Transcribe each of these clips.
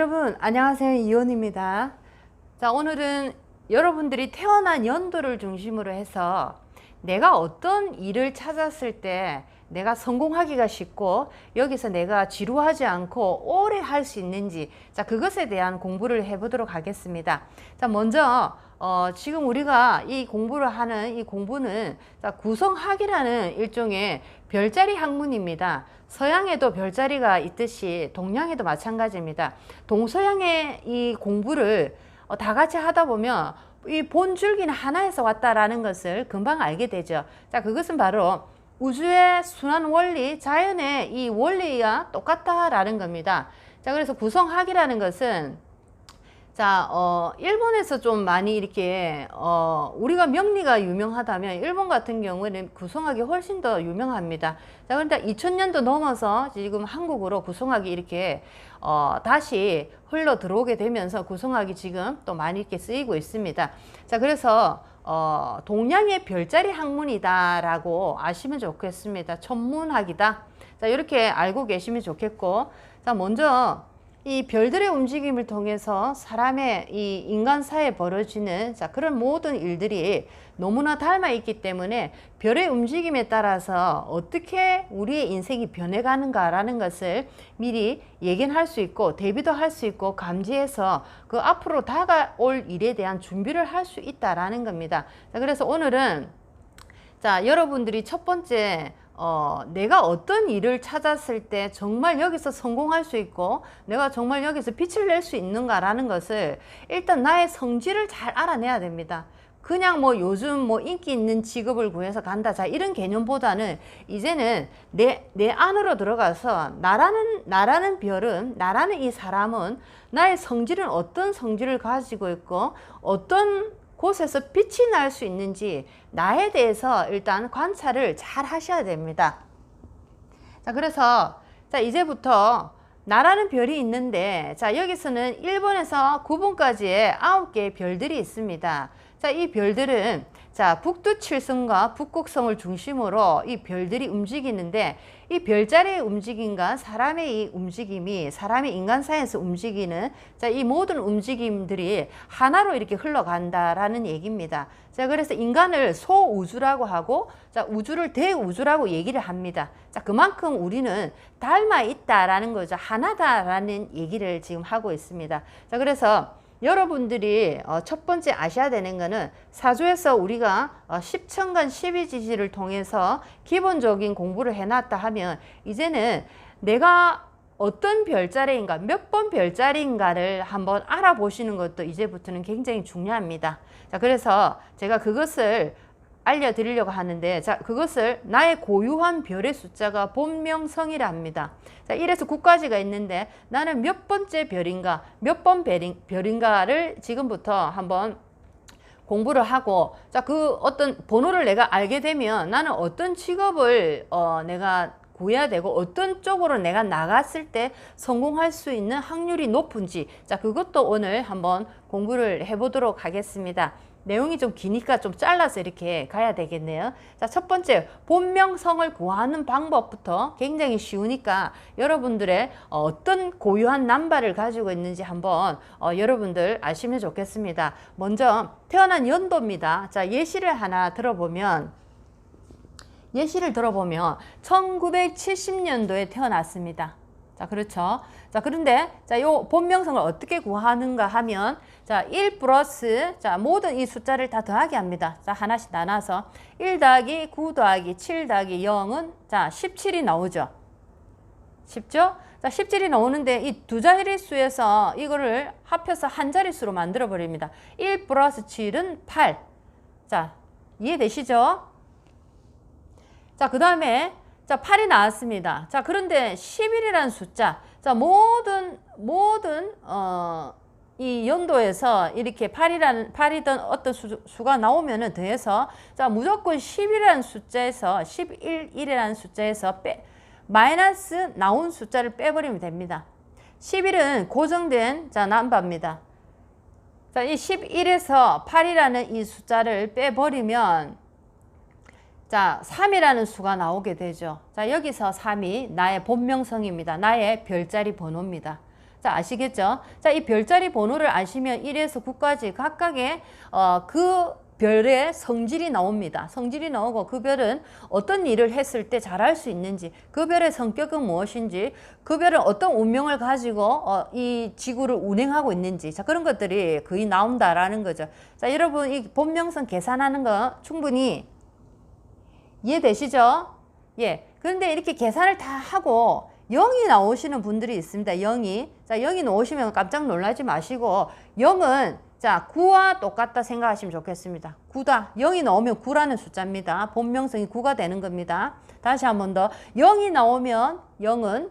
자, 여러분, 안녕하세요. 이온입니다. 자, 오늘은 여러분들이 태어난 연도를 중심으로 해서 내가 어떤 일을 찾았을 때 내가 성공하기가 쉽고 여기서 내가 지루하지 않고 오래 할 수 있는지 자 그것에 대한 공부를 해보도록 하겠습니다. 자 먼저 어, 지금 우리가 이 공부를 하는 이 공부는 자, 구성학이라는 일종의 별자리 학문입니다. 서양에도 별자리가 있듯이 동양에도 마찬가지입니다. 동서양의 이 공부를 어, 다 같이 하다 보면 이 본줄기는 하나에서 왔다라는 것을 금방 알게 되죠. 자, 그것은 바로 우주의 순환 원리, 자연의 이 원리와 똑같다라는 겁니다. 자, 그래서 구성학이라는 것은 자, 어, 일본에서 좀 많이 이렇게, 어, 우리가 명리가 유명하다면 일본 같은 경우에는 구성학이 훨씬 더 유명합니다. 자, 그런데 2000년도 넘어서 지금 한국으로 구성학이 이렇게, 어, 다시 흘러 들어오게 되면서 구성학이 지금 또 많이 이렇게 쓰이고 있습니다. 자, 그래서, 어, 동양의 별자리 학문이다라고 아시면 좋겠습니다. 천문학이다. 자, 이렇게 알고 계시면 좋겠고, 자, 먼저, 이 별들의 움직임을 통해서 사람의 이 인간사에 벌어지는 자, 그런 모든 일들이 너무나 닮아 있기 때문에 별의 움직임에 따라서 어떻게 우리의 인생이 변해가는가라는 것을 미리 예견할 수 있고 대비도 할 수 있고 감지해서 그 앞으로 다가올 일에 대한 준비를 할 수 있다라는 겁니다. 자, 그래서 오늘은 자, 여러분들이 첫 번째 어, 내가 어떤 일을 찾았을 때 정말 여기서 성공할 수 있고 내가 정말 여기서 빛을 낼 수 있는가라는 것을 일단 나의 성질을 잘 알아내야 됩니다. 그냥 뭐 요즘 뭐 인기 있는 직업을 구해서 간다. 자, 이런 개념보다는 이제는 내, 내 안으로 들어가서 나라는, 나라는 별은, 나라는 이 사람은 나의 성질은 어떤 성질을 가지고 있고 어떤 곳에서 빛이 날 수 있는지 나에 대해서 일단 관찰을 잘 하셔야 됩니다. 자, 그래서 자, 이제부터 나라는 별이 있는데 자, 여기서는 1번에서 9번까지의 9개의 별들이 있습니다. 자, 이 별들은 자, 북두 칠성과 북극성을 중심으로 이 별들이 움직이는데 이 별자리의 움직임과 사람의 이 움직임이 사람의 인간사에서 움직이는 자, 이 모든 움직임들이 하나로 이렇게 흘러간다라는 얘기입니다. 자, 그래서 인간을 소우주라고 하고 자, 우주를 대우주라고 얘기를 합니다. 자, 그만큼 우리는 닮아 있다라는 거죠. 하나다라는 얘기를 지금 하고 있습니다. 자, 그래서 여러분들이 어, 첫 번째 아셔야 되는 거는 사주에서 우리가 어, 10천간 12지지를 통해서 기본적인 공부를 해놨다 하면 이제는 내가 어떤 별자리인가 몇 번 별자리인가를 한번 알아보시는 것도 이제부터는 굉장히 중요합니다. 자 그래서 제가 그것을 알려드리려고 하는데 자 그것을 나의 고유한 별의 숫자가 본명성이라 합니다. 자 1에서 9까지가 있는데 나는 몇 번째 별인가 몇 번 별인가를 지금부터 한번 공부를 하고 자 그 어떤 번호를 내가 알게 되면 나는 어떤 직업을 어 내가 구해야 되고 어떤 쪽으로 내가 나갔을 때 성공할 수 있는 확률이 높은지 자 그것도 오늘 한번 공부를 해보도록 하겠습니다. 내용이 좀 기니까 좀 잘라서 이렇게 가야 되겠네요. 자, 첫 번째, 본명성을 구하는 방법부터 굉장히 쉬우니까 여러분들의 어떤 고유한 남발을 가지고 있는지 한번 어, 여러분들 아시면 좋겠습니다. 먼저 태어난 연도입니다. 자, 예시를 하나 들어보면 예시를 들어보면 1970년도에 태어났습니다. 자, 그렇죠. 자, 그런데 자, 요 본명성을 어떻게 구하는가 하면 자, 1 플러스 자, 모든 이 숫자를 다 더하기 합니다. 자, 하나씩 나눠서 1 더하기 9 더하기 7 더하기 0은 자, 17이 나오죠. 쉽죠? 자, 17이 나오는데 이 두 자릿수에서 이거를 합해서 한 자릿수로 만들어 버립니다. 1 플러스 7은 8. 자, 이해되시죠? 자, 그 다음에 자, 8이 나왔습니다. 자, 그런데 11이라는 숫자. 자, 모든 모든 어, 이 연도에서 이렇게 8이라는 8이던 어떤 수, 수가 나오면은 더해서 자, 무조건 10이라는 숫자에서 11, 1이라는 숫자에서 빼 마이너스 나온 숫자를 빼버리면 됩니다. 11은 고정된 자, 남바입니다. 자, 이 11에서 8이라는 이 숫자를 빼버리면 자, 3이라는 수가 나오게 되죠. 자, 여기서 3이 나의 본명성입니다. 나의 별자리 번호입니다. 자, 아시겠죠? 자, 이 별자리 번호를 아시면 1에서 9까지 각각의 어, 그 별의 성질이 나옵니다. 성질이 나오고 그 별은 어떤 일을 했을 때 잘할 수 있는지, 그 별의 성격은 무엇인지, 그 별은 어떤 운명을 가지고 어, 이 지구를 운행하고 있는지, 자 그런 것들이 거의 나온다라는 거죠. 자 여러분 이 본명성 계산하는 거 충분히 이해되시죠? 예. 그런데 이렇게 계산을 다 하고 0이 나오시는 분들이 있습니다. 0이. 자, 0이 나오시면 깜짝 놀라지 마시고 0은 자, 9와 똑같다 생각하시면 좋겠습니다. 9다. 0이 나오면 9라는 숫자입니다. 본명성이 9가 되는 겁니다. 다시 한 번 더. 0이 나오면 0은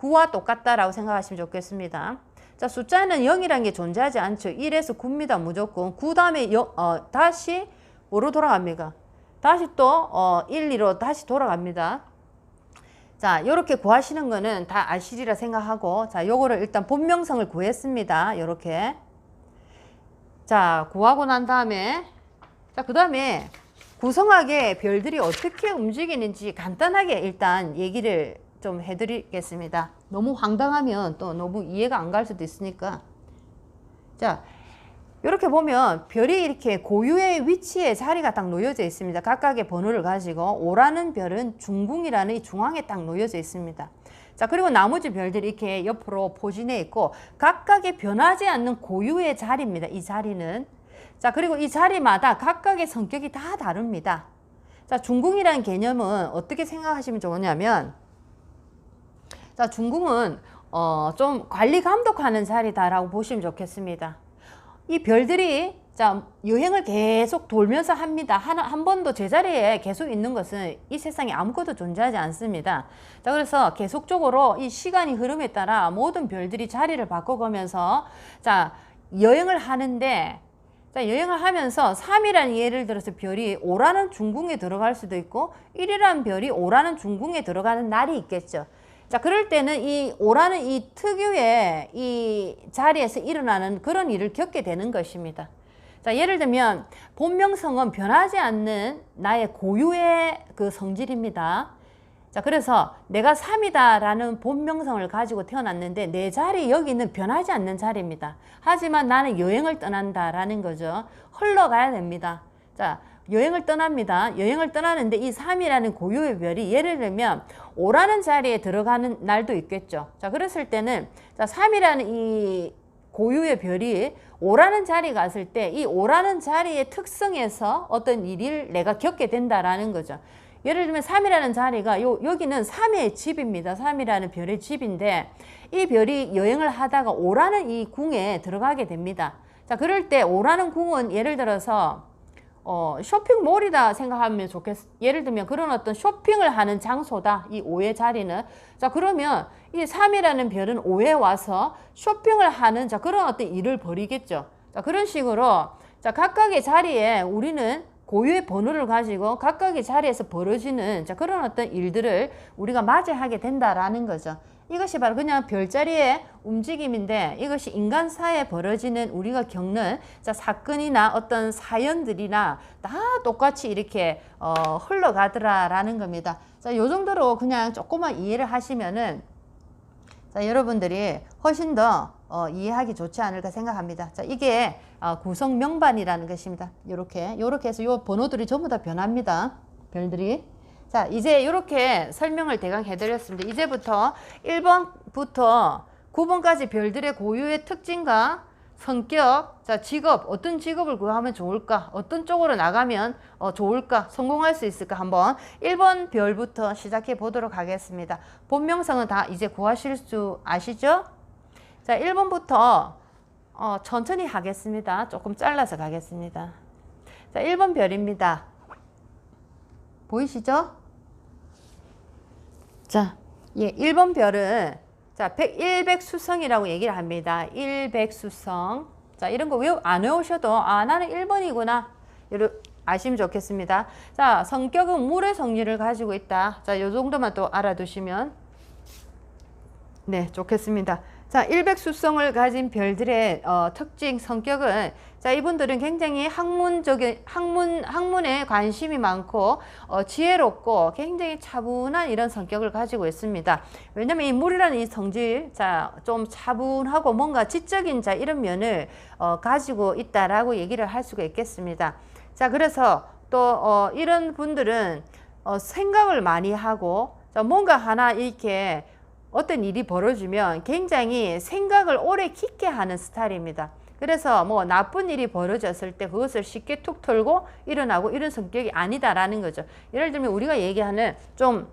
9와 똑같다라고 생각하시면 좋겠습니다. 자, 숫자는 0이라는 게 존재하지 않죠. 1에서 9입니다. 무조건. 9 다음에 0, 어, 다시 뭐로 돌아갑니까? 다시 또 어, 1, 2로 다시 돌아갑니다. 자, 요렇게 구하시는 거는 다 아시리라 생각하고 자, 요거를 일단 본명성을 구했습니다. 요렇게. 자, 구하고 난 다음에 자, 그 다음에 구성하게 별들이 어떻게 움직이는지 간단하게 일단 얘기를 좀 해드리겠습니다. 너무 황당하면 또 너무 이해가 안 갈 수도 있으니까. 자, 이렇게 보면 별이 이렇게 고유의 위치에 자리가 딱 놓여져 있습니다. 각각의 번호를 가지고 오라는 별은 중궁이라는 이 중앙에 딱 놓여져 있습니다. 자 그리고 나머지 별들이 이렇게 옆으로 포진해 있고 각각의 변하지 않는 고유의 자리입니다. 이 자리는 자 그리고 이 자리마다 각각의 성격이 다 다릅니다. 자 중궁이라는 개념은 어떻게 생각하시면 좋으냐면 자 중궁은 어, 좀 관리 감독하는 자리다라고 보시면 좋겠습니다. 이 별들이 자 여행을 계속 돌면서 합니다. 한, 한 번도 제자리에 계속 있는 것은 이 세상에 아무것도 존재하지 않습니다. 자 그래서 계속적으로 이 시간이 흐름에 따라 모든 별들이 자리를 바꿔가면서 자 여행을 하는데 자 여행을 하면서 3이라는 예를 들어서 별이 5라는 중궁에 들어갈 수도 있고 1이라는 별이 5라는 중궁에 들어가는 날이 있겠죠. 자, 그럴 때는 이 오라는 이 특유의 이 자리에서 일어나는 그런 일을 겪게 되는 것입니다. 자, 예를 들면 본명성은 변하지 않는 나의 고유의 그 성질입니다. 자, 그래서 내가 3이다라는 본명성을 가지고 태어났는데 내 자리 여기는 변하지 않는 자리입니다. 하지만 나는 여행을 떠난다라는 거죠. 흘러가야 됩니다. 자, 여행을 떠납니다. 여행을 떠나는데 이 3이라는 고유의 별이 예를 들면 5라는 자리에 들어가는 날도 있겠죠. 자, 그랬을 때는 자, 3이라는 이 고유의 별이 5라는 자리 갔을 때 이 5라는 자리의 특성에서 어떤 일을 내가 겪게 된다라는 거죠. 예를 들면 3이라는 자리가 요, 여기는 3의 집입니다. 3이라는 별의 집인데 이 별이 여행을 하다가 5라는 이 궁에 들어가게 됩니다. 자, 그럴 때 5라는 궁은 예를 들어서 어, 쇼핑몰이다 생각하면 좋겠, 예를 들면 그런 어떤 쇼핑을 하는 장소다. 이 5의 자리는. 자, 그러면 이 3이라는 별은 5에 와서 쇼핑을 하는 자, 그런 어떤 일을 벌이겠죠. 자, 그런 식으로 자, 각각의 자리에 우리는 고유의 번호를 가지고 각각의 자리에서 벌어지는 자, 그런 어떤 일들을 우리가 맞이하게 된다라는 거죠. 이것이 바로 그냥 별자리의 움직임인데 이것이 인간사에 벌어지는 우리가 겪는 자, 사건이나 어떤 사연들이나 다 똑같이 이렇게 어, 흘러가더라라는 겁니다. 자, 요 정도로 그냥 조금만 이해를 하시면은 자, 여러분들이 훨씬 더 어, 이해하기 좋지 않을까 생각합니다. 자, 이게 어, 구성 명반이라는 것입니다. 요렇게 요렇게 해서 요 번호들이 전부 다 변합니다. 별들이. 자, 이제 이렇게 설명을 대강 해드렸습니다. 이제부터 1번부터 9번까지 별들의 고유의 특징과 성격, 자, 직업, 어떤 직업을 구하면 좋을까? 어떤 쪽으로 나가면 어, 좋을까? 성공할 수 있을까? 한번 1번 별부터 시작해 보도록 하겠습니다. 본명성은 다 이제 구하실 수 아시죠? 자, 1번부터 어, 천천히 하겠습니다. 조금 잘라서 가겠습니다. 자, 1번 별입니다. 보이시죠? 자, 예, 1번 별은 자, 100, 100 수성이라고 얘기를 합니다. 100 수성. 자, 이런 거 외우, 안 외우셔도 아, 나는 1번이구나. 이러, 아시면 좋겠습니다. 자, 성격은 물의 성질을 가지고 있다. 자, 요 정도만 또 알아두시면 네, 좋겠습니다. 자, 100 수성을 가진 별들의 어, 특징, 성격은 자, 이분들은 굉장히 학문적인 학문 학문에 관심이 많고 어, 지혜롭고 굉장히 차분한 이런 성격을 가지고 있습니다. 왜냐면 이 물이라는 이 성질, 자, 좀 차분하고 뭔가 지적인 자 이런 면을 어, 가지고 있다라고 얘기를 할 수가 있겠습니다. 자, 그래서 또 어, 이런 분들은 어, 생각을 많이 하고 자, 뭔가 하나 이렇게 어떤 일이 벌어지면 굉장히 생각을 오래 깊게 하는 스타일입니다. 그래서 뭐 나쁜 일이 벌어졌을 때 그것을 쉽게 툭 털고 일어나고 이런 성격이 아니다라는 거죠. 예를 들면 우리가 얘기하는 좀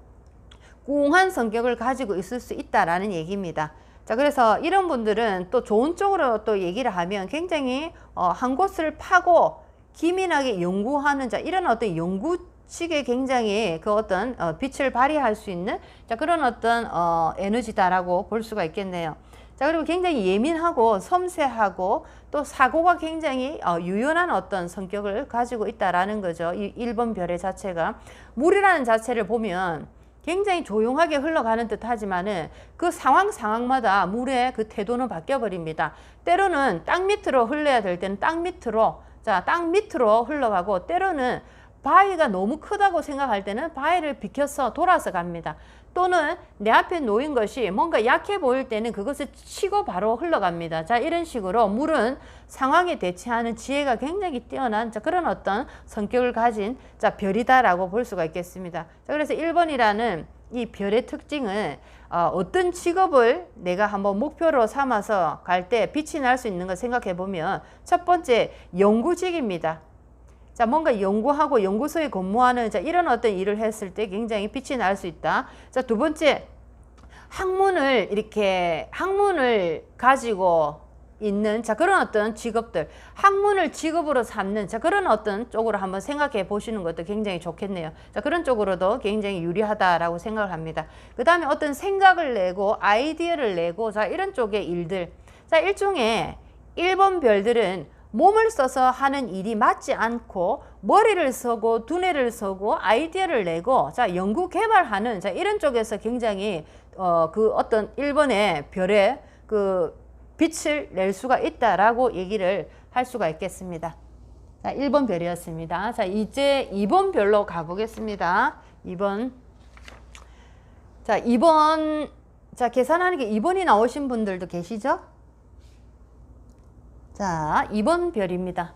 꽁한 성격을 가지고 있을 수 있다라는 얘기입니다. 자, 그래서 이런 분들은 또 좋은 쪽으로 또 얘기를 하면 굉장히 어, 한 곳을 파고 기민하게 연구하는 자, 이런 어떤 연구 측에 굉장히 그 어떤 어, 빛을 발휘할 수 있는 자, 그런 어떤 어, 에너지다라고 볼 수가 있겠네요. 자, 그리고 굉장히 예민하고 섬세하고 또 사고가 굉장히 어, 유연한 어떤 성격을 가지고 있다라는 거죠. 이 1번 별의 자체가. 물이라는 자체를 보면 굉장히 조용하게 흘러가는 듯 하지만은 그 상황 상황마다 물의 그 태도는 바뀌어 버립니다. 때로는 땅 밑으로 흘러야 될 때는 땅 밑으로 자, 땅 밑으로 흘러가고 때로는 바위가 너무 크다고 생각할 때는 바위를 비켜서 돌아서 갑니다. 또는 내 앞에 놓인 것이 뭔가 약해 보일 때는 그것을 치고 바로 흘러갑니다. 자, 이런 식으로 물은 상황에 대처하는 지혜가 굉장히 뛰어난 자, 그런 어떤 성격을 가진 자, 별이다라고 볼 수가 있겠습니다. 자, 그래서 1번이라는 이 별의 특징은 어, 어떤 직업을 내가 한번 목표로 삼아서 갈 때 빛이 날 수 있는 걸 생각해 보면 첫 번째 연구직입니다. 자, 뭔가 연구하고 연구소에 근무하는 자, 이런 어떤 일을 했을 때 굉장히 빛이 날 수 있다. 자, 두 번째, 학문을 이렇게 학문을 가지고 있는 자 그런 어떤 직업들 학문을 직업으로 삼는 자 그런 어떤 쪽으로 한번 생각해 보시는 것도 굉장히 좋겠네요. 자 그런 쪽으로도 굉장히 유리하다라고 생각을 합니다. 그 다음에 어떤 생각을 내고 아이디어를 내고 자 이런 쪽의 일들. 자 일종의 1번 별들은 몸을 써서 하는 일이 맞지 않고 머리를 쓰고 두뇌를 쓰고 아이디어를 내고 자 연구 개발하는 자 이런 쪽에서 굉장히 어 그 어떤 일본의 별의 그 빛을 낼 수가 있다라고 얘기를 할 수가 있겠습니다. 자, 1번 별이었습니다. 자, 이제 2번 별로 가보겠습니다. 2번. 자, 2번. 자, 계산하는 게 2번이 나오신 분들도 계시죠? 자, 2번 별입니다.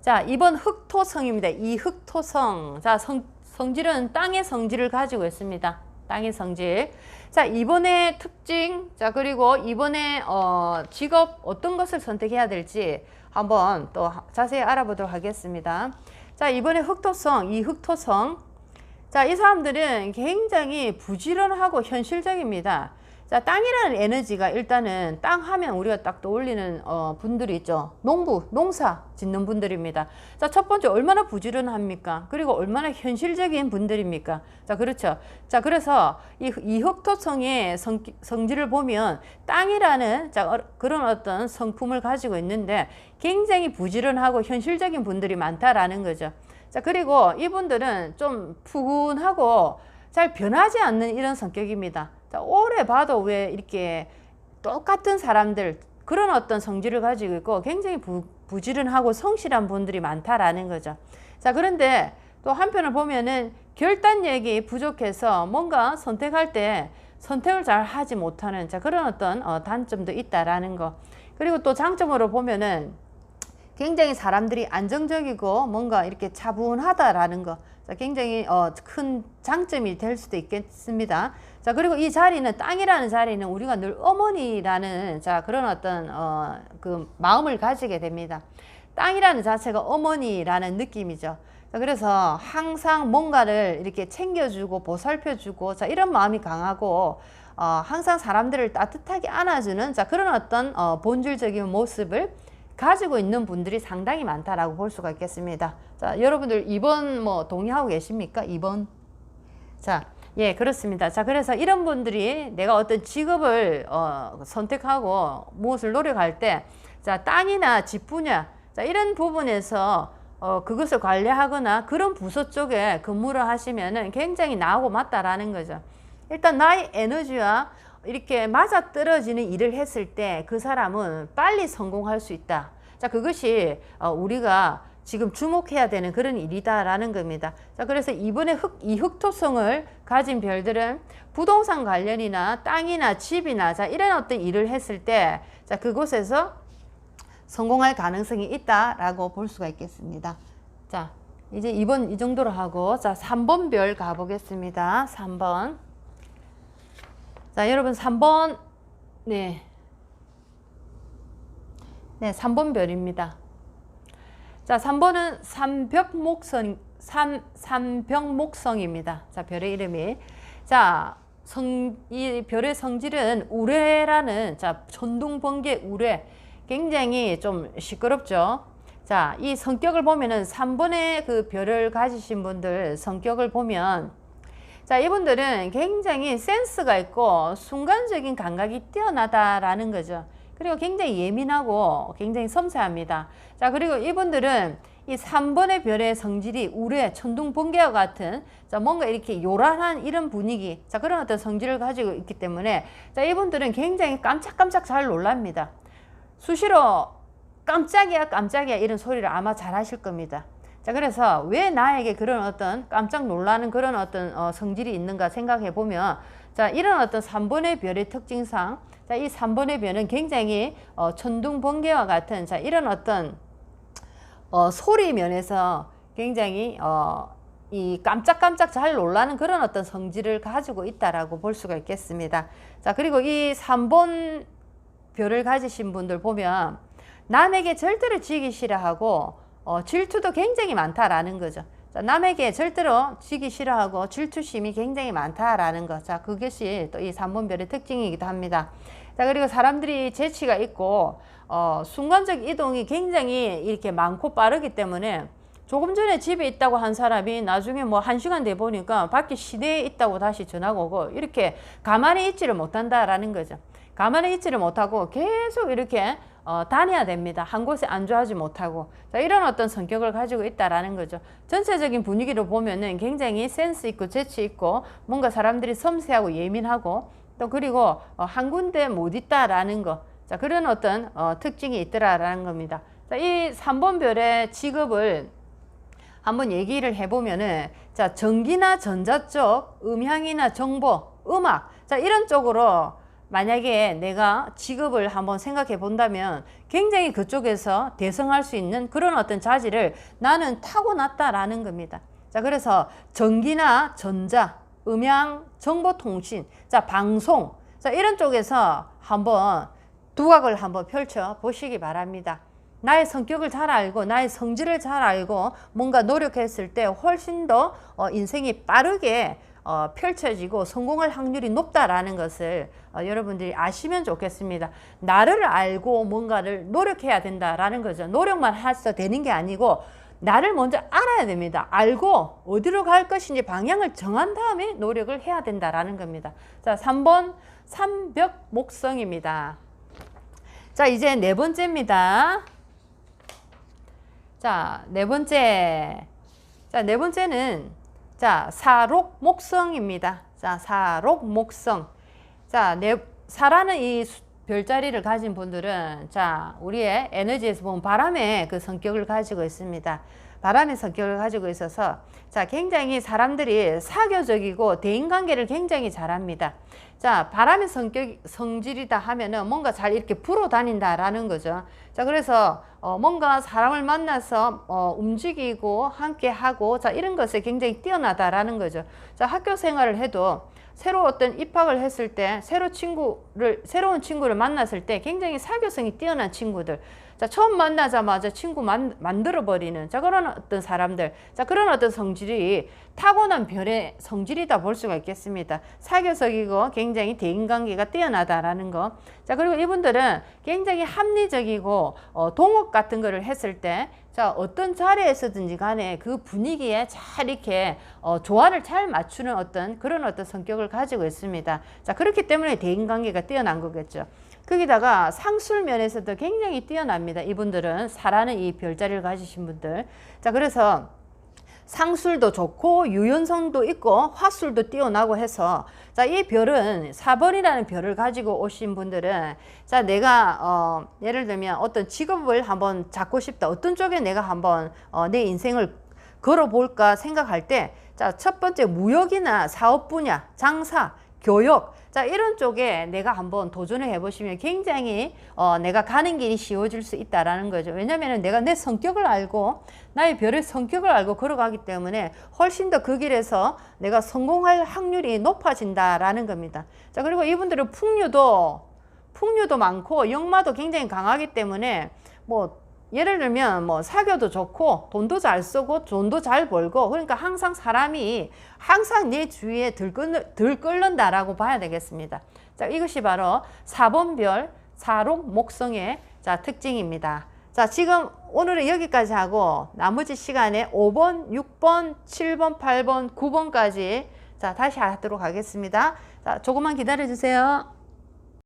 자, 2번 흑토성입니다. 이 흑토성. 자, 성, 성질은 땅의 성질을 가지고 있습니다. 땅의 성질. 자, 이번에 특징. 자, 그리고 이번에 어, 직업 어떤 것을 선택해야 될지 한번 또 자세히 알아보도록 하겠습니다. 자, 이번에 흑토성, 이 흑토성. 자, 이 사람들은 굉장히 부지런하고 현실적입니다. 자, 땅이라는 에너지가 일단은 땅 하면 우리가 딱 떠올리는 어, 분들이 있죠. 농부, 농사 짓는 분들입니다. 자, 첫 번째 얼마나 부지런합니까? 그리고 얼마나 현실적인 분들입니까? 자, 그렇죠. 자, 그래서 이, 이 흑토성의 성, 성질을 보면 땅이라는 자, 어, 그런 어떤 성품을 가지고 있는데 굉장히 부지런하고 현실적인 분들이 많다라는 거죠. 자, 그리고 이분들은 좀 푸근하고 잘 변하지 않는 이런 성격입니다. 자, 오래 봐도 왜 이렇게 똑같은 사람들 그런 어떤 성질을 가지고 있고 굉장히 부, 부지런하고 성실한 분들이 많다라는 거죠. 자, 그런데 또 한편을 보면은 결단력이 부족해서 뭔가 선택할 때 선택을 잘 하지 못하는 자, 그런 어떤 어, 단점도 있다라는 거. 그리고 또 장점으로 보면은 굉장히 사람들이 안정적이고 뭔가 이렇게 차분하다라는 거. 자, 굉장히 어, 큰 장점이 될 수도 있겠습니다. 자, 그리고 이 자리는 땅이라는 자리는 우리가 늘 어머니라는 자, 그런 어떤 어, 그 마음을 가지게 됩니다. 땅이라는 자체가 어머니라는 느낌이죠. 자, 그래서 항상 뭔가를 이렇게 챙겨주고 보살펴주고 자, 이런 마음이 강하고 어, 항상 사람들을 따뜻하게 안아주는 자, 그런 어떤 어, 본질적인 모습을 가지고 있는 분들이 상당히 많다라고 볼 수가 있겠습니다. 자, 여러분들 2번 뭐 동의하고 계십니까? 2번. 자, 예, 그렇습니다. 자, 그래서 이런 분들이 내가 어떤 직업을 어, 선택하고 무엇을 노력할 때, 자, 땅이나 집 분야, 자, 이런 부분에서 어, 그것을 관리하거나 그런 부서 쪽에 근무를 하시면은 굉장히 나하고 맞다라는 거죠. 일단 나의 에너지와 이렇게 맞아 떨어지는 일을 했을 때 그 사람은 빨리 성공할 수 있다. 자, 그것이 어, 우리가 지금 주목해야 되는 그런 일이다라는 겁니다. 자, 그래서 이번에 흑, 이 흑토성을 가진 별들은 부동산 관련이나 땅이나 집이나 자, 이런 어떤 일을 했을 때 자, 그곳에서 성공할 가능성이 있다라고 볼 수가 있겠습니다. 자, 이제 2번 이 정도로 하고 자, 3번 별 가보겠습니다. 3번. 자, 여러분 3번 네. 네, 3번 별입니다. 자, 3번은 삼벽목성 삼 삼벽목성입니다. 자, 별의 이름이 자, 성, 이 별의 성질은 우레라는 자, 천둥번개 우레 굉장히 좀 시끄럽죠. 자, 이 성격을 보면은 3번의 그 별을 가지신 분들 성격을 보면 자, 이분들은 굉장히 센스가 있고 순간적인 감각이 뛰어나다라는 거죠. 그리고 굉장히 예민하고 굉장히 섬세합니다. 자, 그리고 이분들은 이 3번의 별의 성질이 우레, 천둥, 번개와 같은 자, 뭔가 이렇게 요란한 이런 분위기, 자, 그런 어떤 성질을 가지고 있기 때문에 자, 이분들은 굉장히 깜짝깜짝 잘 놀랍니다. 수시로 깜짝이야, 깜짝이야 이런 소리를 아마 잘 하실 겁니다. 자, 그래서 왜 나에게 그런 어떤 깜짝 놀라는 그런 어떤 어, 성질이 있는가 생각해 보면 자, 이런 어떤 3번의 별의 특징상 자, 이 3번의 별은 굉장히 어, 천둥 번개와 같은 자, 이런 어떤 어, 소리 면에서 굉장히 어, 이 깜짝깜짝 잘 놀라는 그런 어떤 성질을 가지고 있다라고 볼 수가 있겠습니다. 자, 그리고 이 3번 별을 가지신 분들 보면 남에게 절대로 지기 싫어하고 어, 질투도 굉장히 많다라는 거죠. 자, 남에게 절대로 지기 싫어하고 질투심이 굉장히 많다라는 거. 자, 그것이 또 이 3번 별의 특징이기도 합니다. 자, 그리고 사람들이 재치가 있고 어, 순간적 이동이 굉장히 이렇게 많고 빠르기 때문에 조금 전에 집에 있다고 한 사람이 나중에 뭐 한 시간 돼 보니까 밖에 시내에 있다고 다시 전화가 오고 이렇게 가만히 있지를 못한다라는 거죠. 가만히 있지를 못하고 계속 이렇게 어, 다녀야 됩니다. 한 곳에 안주하지 못하고 자, 이런 어떤 성격을 가지고 있다라는 거죠. 전체적인 분위기로 보면은 굉장히 센스 있고 재치 있고 뭔가 사람들이 섬세하고 예민하고 또 그리고 어, 한 군데 못 있다라는 거. 자, 그런 어떤 어, 특징이 있더라라는 겁니다. 자, 이 3번 별의 직업을 한번 얘기를 해보면은 자 전기나 전자 쪽 음향이나 정보 음악 자 이런 쪽으로 만약에 내가 직업을 한번 생각해 본다면 굉장히 그쪽에서 대성할 수 있는 그런 어떤 자질을 나는 타고났다라는 겁니다. 자 그래서 전기나 전자 음향 정보통신 자 방송 자 이런 쪽에서 한번 두각을 한번 펼쳐 보시기 바랍니다. 나의 성격을 잘 알고 나의 성질을 잘 알고 뭔가 노력했을 때 훨씬 더 어, 인생이 빠르게 어, 펼쳐지고 성공할 확률이 높다라는 것을 어, 여러분들이 아시면 좋겠습니다. 나를 알고 뭔가를 노력해야 된다라는 거죠. 노력만 해서 되는 게 아니고 나를 먼저 알아야 됩니다. 알고 어디로 갈 것인지 방향을 정한 다음에 노력을 해야 된다라는 겁니다. 자, 3번 삼벽 목성입니다. 자, 이제 네 번째입니다. 자, 네 번째. 자, 네 번째는 자, 사록 목성입니다. 자, 사록 목성. 자, 네, 사라는 이 수- 별자리를 가진 분들은 자, 우리의 에너지에서 보면 바람의 그 성격을 가지고 있습니다. 바람의 성격을 가지고 있어서 자, 굉장히 사람들이 사교적이고 대인관계를 굉장히 잘합니다. 자, 바람의 성격, 성질이다 하면은 뭔가 잘 이렇게 불어 다닌다라는 거죠. 자, 그래서 어, 뭔가 사람을 만나서 어, 움직이고 함께 하고 자, 이런 것에 굉장히 뛰어나다라는 거죠. 자, 학교 생활을 해도 새로 어떤 입학을 했을 때 새로 친구를 새로운 친구를 만났을 때 굉장히 사교성이 뛰어난 친구들 자 처음 만나자마자 친구 만, 만들어 버리는 자 그런 어떤 사람들 자 그런 어떤 성질 이 타고난 별의 성질이다 볼 수가 있겠습니다 사교적이고 굉장히 대인관계가 뛰어나다라는 거 자 그리고 이분들은 굉장히 합리적이고 어, 동업 같은 거를 했을 때 자, 어떤 자리에서든지 간에 그 분위기에 잘 이렇게 어, 조화를 잘 맞추는 어떤 그런 어떤 성격을 가지고 있습니다. 자, 그렇기 때문에 대인관계가 뛰어난 거겠죠. 거기다가 상술 면에서도 굉장히 뛰어납니다. 이분들은 사라는 이 별자리를 가지신 분들. 자, 그래서 상술도 좋고 유연성도 있고 화술도 뛰어나고 해서 자 이 별은 4번이라는 별을 가지고 오신 분들은 자 내가 어 예를 들면 어떤 직업을 한번 잡고 싶다 어떤 쪽에 내가 한번 어, 내 인생을 걸어볼까 생각할 때 자 첫 번째 무역이나 사업 분야 장사 교육 자 이런 쪽에 내가 한번 도전을 해보시면 굉장히 어, 내가 가는 길이 쉬워질 수 있다라는 거죠. 왜냐하면 내가 내 성격을 알고 나의 별의 성격을 알고 걸어가기 때문에 훨씬 더 그 길에서 내가 성공할 확률이 높아진다라는 겁니다. 자 그리고 이분들은 풍류도 풍류도 많고 역마도 굉장히 강하기 때문에 뭐 예를 들면 뭐 사교도 좋고 돈도 잘 쓰고 돈도 잘 벌고 그러니까 항상 사람이 항상 내 주위에 들끓는, 들끓는다라고 봐야 되겠습니다. 자 이것이 바로 4번별 사록 목성의 자 특징입니다. 자 지금 오늘은 여기까지 하고 나머지 시간에 5번, 6번, 7번, 8번, 9번까지 자 다시 하도록 하겠습니다. 자 조금만 기다려 주세요.